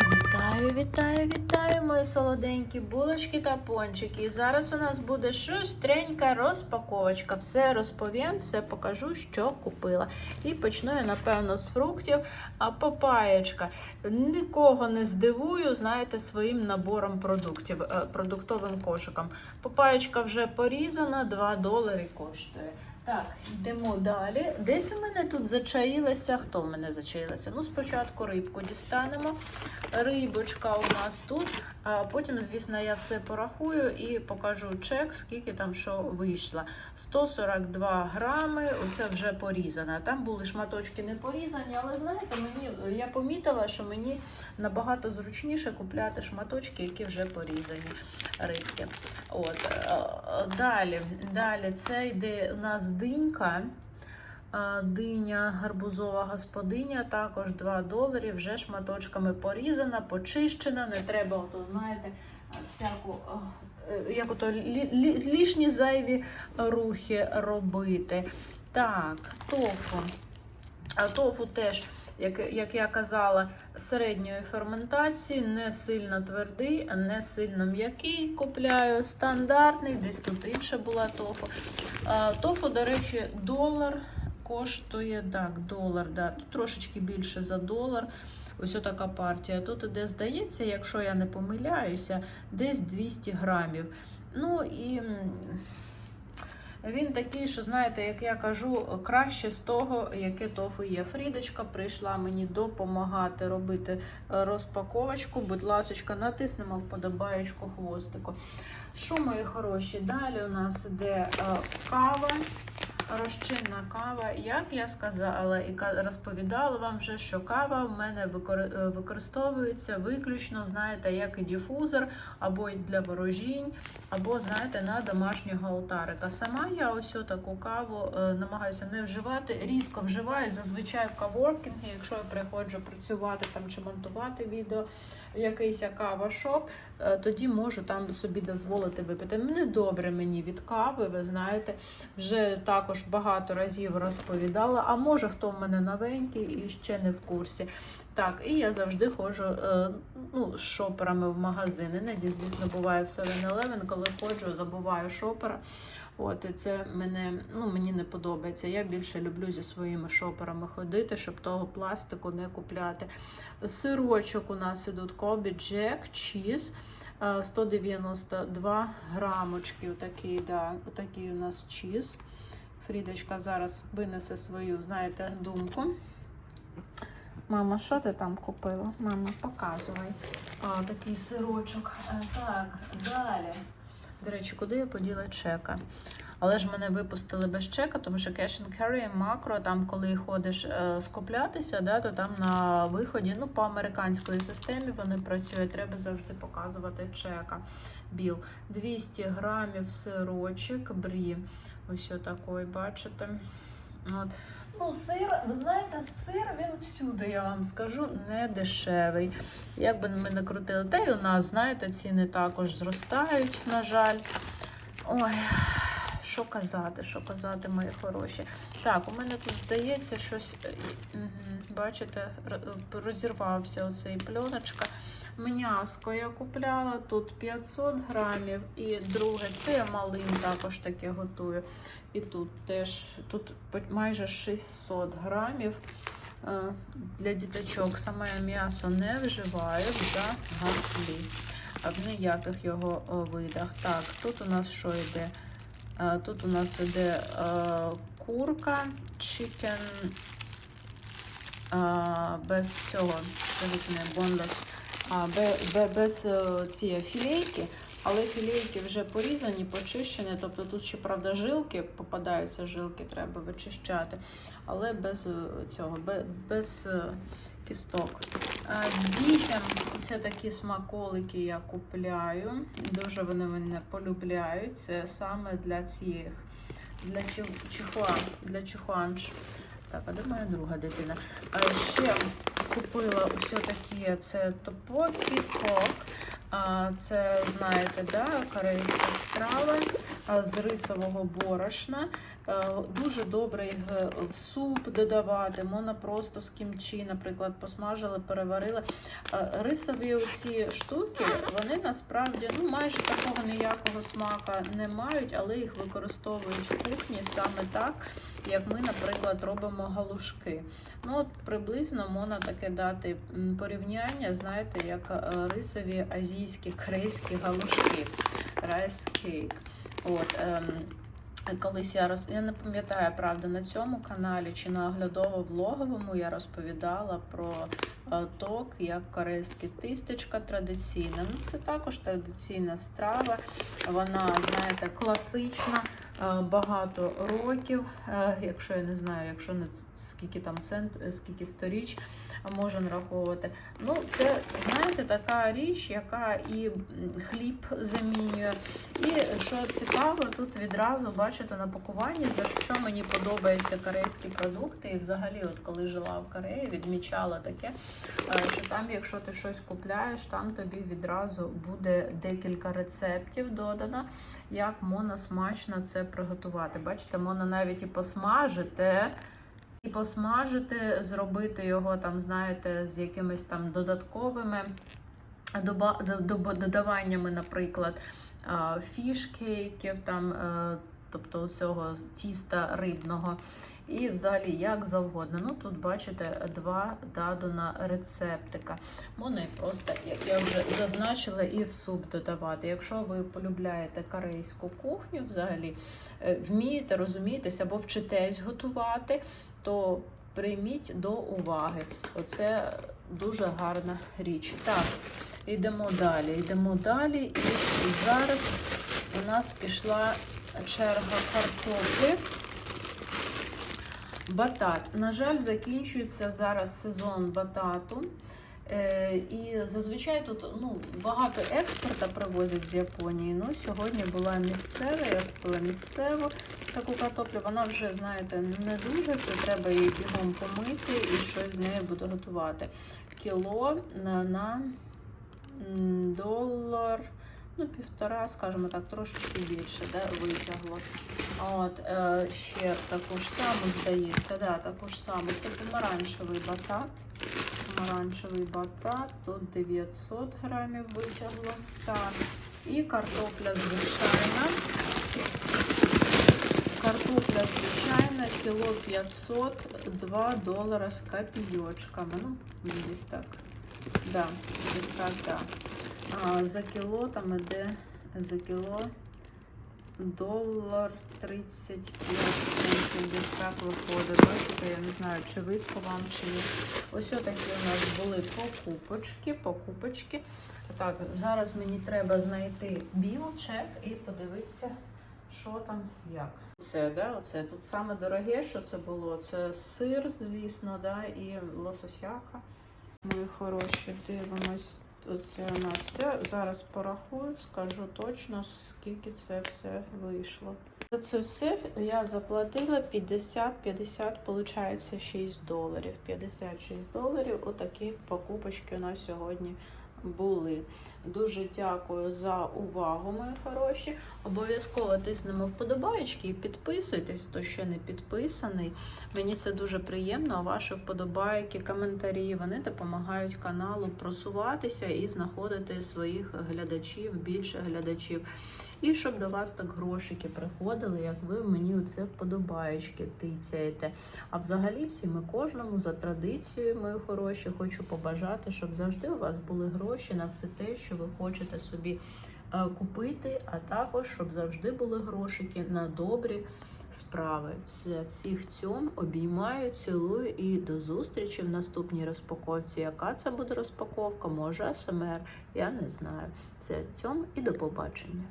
Вітаю, вітаю, вітаю, мої солоденькі булочки та пончики. І зараз у нас буде шустренька розпаковочка. Все розповім, все покажу, що купила. І почну я, напевно, з фруктів. А папаєчка. Нікого не здивую, знаєте, своїм набором продуктів, е, продуктовим кошиком. Папаєчка вже порізана, 2 долари коштує. Так, йдемо далі. Десь у мене тут зачаїлася. Хто в мене зачаїлася? Ну, спочатку рибку дістанемо. Рибочка у нас тут. А потім, звісно, я все порахую і покажу чек, скільки там що вийшло. 142 грами, оце вже порізане. Там були шматочки не порізані, але знаєте, мені я помітила, що мені набагато зручніше купляти шматочки, які вже порізані рибки. От. е, е, Далі, далі це йде у нас динька. Диня гарбузова господиня, також 2 долари, вже шматочками порізана, почищена. Не треба, ото, знаєте, всяку, е, як ото лі, лі, лішні зайві рухи робити. Так, тофу. А тофу теж, як, як я казала, середньої ферментації, не сильно твердий, не сильно м'який. Купляю стандартний, десь тут інша була тофу. А, тофу, до речі, долар коштує так, долар, да, тут трошечки більше за долар. Ось така партія. Тут іде, здається, якщо я не помиляюся, десь 200 грамів. Ну і він такий, що знаєте, як я кажу, краще з того, яке тофу є. Фрідочка прийшла мені допомагати робити е, розпаковочку. Будь ласка, натиснемо вподобаєчку хвостику. Що, мої хороші? Далі у нас іде е, кава. Розчинна кава, як я сказала і розповідала вам вже, що кава в мене е, використовується виключно, знаєте, як і дифузор, або для ворожінь, або, знаєте, на домашнього алтарика. Сама я ось таку каву е, намагаюся не вживати, рідко вживаю, зазвичай в каворкінгі, якщо я приходжу працювати там чи монтувати відео, якийсь кава-шоп, е, тоді можу там собі дозволити випити. Не добре мені від кави, ви знаєте, вже також багато разів розповідала. А може хто в мене новенький і ще не в курсі. Так, і я завжди ходжу е, ну, з шоперами в магазин. Іноді, звісно, буває в 7-Eleven, коли ходжу, забуваю шопера. От, і це мене, ну, мені не подобається. Я більше люблю зі своїми шоперами ходити, щоб того пластику не купляти. Сирочок у нас ідуть Jack Cheese. е, 192 грамочки. Отакий, да, отакий у нас чіз. Фрідочка зараз винесе свою, знаєте, думку. Мама, що ти там купила? Мама, показувай. А, такий сирочок. Е, Так, далі. До речі, куди я поділа чека? Але ж мене випустили без чека, тому що cash and carry, макро, там, коли ходиш е, скуплятися, да, то там на виході, ну, по американської системі вони працюють, треба завжди показувати чека. Біл. 200 грамів сирочок, брі. Ось такий, бачите. От. Ну, сир, ви знаєте, сир він всюди, я вам скажу, не дешевий. Як би ми не крутили, та й у нас, знаєте, ціни також зростають, на жаль. Ой, що казати, що казати, мої хороші. Так, у мене тут здається щось, е, бачите, розірвався оцей пленочка. М'яско я купляла, тут 500 грамів, і друге, це я малим також таке готую. І тут теж тут майже 600 грамів. Е, Для діточок саме м'ясо не вживаю взагалі. А в ніяких його е, видах. Так, тут у нас що йде? Тут у нас йде е, курка, чикен без цього, бонлес, без, е, цієї філейки, але філейки вже порізані, почищені. Тобто тут ще, правда, жилки попадаються, жилки треба вичищати, але без е, цього, без, кісток. Дітям це такі смаколики я купляю. Дуже вони мене полюбляють. Це саме для цих, для чих- чихуа, для чихуанч. Так, а де моя друга дитина? А ще купила усе такі, це топокі кок. Це, знаєте, да, корейська страва. Е, з рисового борошна. Е, Дуже добре їх е, в суп додавати, можна просто з кімчі, наприклад, посмажили, переварили. Рисові ці штуки, вони насправді ну, майже такого ніякого смака не мають, але їх використовують в кухні саме так, як ми, наприклад, робимо галушки. Ну, от приблизно можна таке дати порівняння, знаєте, як рисові азійські корейські галушки. Rice cake. От, ем, Колись я роз... я не пам'ятаю, правда, на цьому каналі чи на оглядово-влоговому я розповідала про е, ток, як корейське тистечка традиційна. Ну, це також традиційна страва. Вона, знаєте, класична, багато років. Е, якщо я не знаю, якщо не скільки там цент, скільки сторіч можна нараховувати. Ну, це, знаєте, така річ, яка і хліб замінює. І що цікаво, тут відразу бачите на пакуванні, за що мені подобаються корейські продукти. І взагалі, от коли жила в Кореї, відмічала таке, е, що там, якщо ти щось купляєш, там тобі відразу буде декілька рецептів додано, як можна смачно це приготувати. Бачите, можна навіть і посмажити. І посмажити, зробити його там, знаєте, з якимись там додатковими додаваннями, наприклад, фішкейків, там, е, тобто цього тіста рибного. І взагалі як завгодно. Ну тут бачите два дадона рецептика. Можна просто, як я вже зазначила, і в суп додавати. Якщо ви полюбляєте корейську кухню, взагалі е, вмієте розумієтесь або вчитесь готувати, то прийміть до уваги. Оце дуже гарна річ. Так, йдемо далі. Йдемо далі. І зараз у нас пішла черга картоплі. Батат. На жаль, закінчується зараз сезон батату. Е, і зазвичай тут ну, багато експорта привозять з Японії. Ну, сьогодні була місцева, я купила місцеву таку картоплю. Вона вже, знаєте, не дуже. Це треба її бігом помити і щось з нею буду готувати. Кіло на, на долар. Ну, півтора, скажімо так, трошечки більше, да, витягло. От, е, ще таку ж саму, здається, да, таку ж саму. Це помаранчевий батат. Помаранчевий батат, тут 900 грамів витягло. Так. І картопля звичайна. Картопля звичайна, кіло 500, 2 долара з копійочками. Ну, десь так. Да, десь так, да. А, за кіло там іде за кіло долар 35 центів. Десь так виходить. Бачите, я не знаю, чи видко вам, чи ні. Ось отакі у нас були покупочки, покупочки. Так, зараз мені треба знайти біл, чек і подивитися, що там як. Це, да, оце тут саме дороге, що це було. Це сир, звісно, да, і лососяка. Мої хороші, дивимось. Оце у нас. Зараз порахую, скажу точно, скільки це все вийшло. За це все я заплатила 50, 50, виходить 6 доларів. 56 доларів. Отакі покупочки у нас сьогодні були. Дуже дякую за увагу, мої хороші. Обов'язково тиснемо вподобаєчки і підписуйтесь, хто ще не підписаний. Мені це дуже приємно. а Ваші вподобайки, коментарі вони допомагають каналу просуватися і знаходити своїх глядачів, більше глядачів. І щоб до вас так грошики приходили, як ви мені оце вподобаєчки тицяєте. А взагалі всім і кожному за традицією, мої хороші, хочу побажати, щоб завжди у вас були гроші на все те, що ви хочете собі е, купити, а також щоб завжди були грошики на добрі справи. Всіх цьом обіймаю, цілую і до зустрічі в наступній розпаковці. Яка це буде розпаковка? Може СМР? Я не знаю. Все, цьом і до побачення.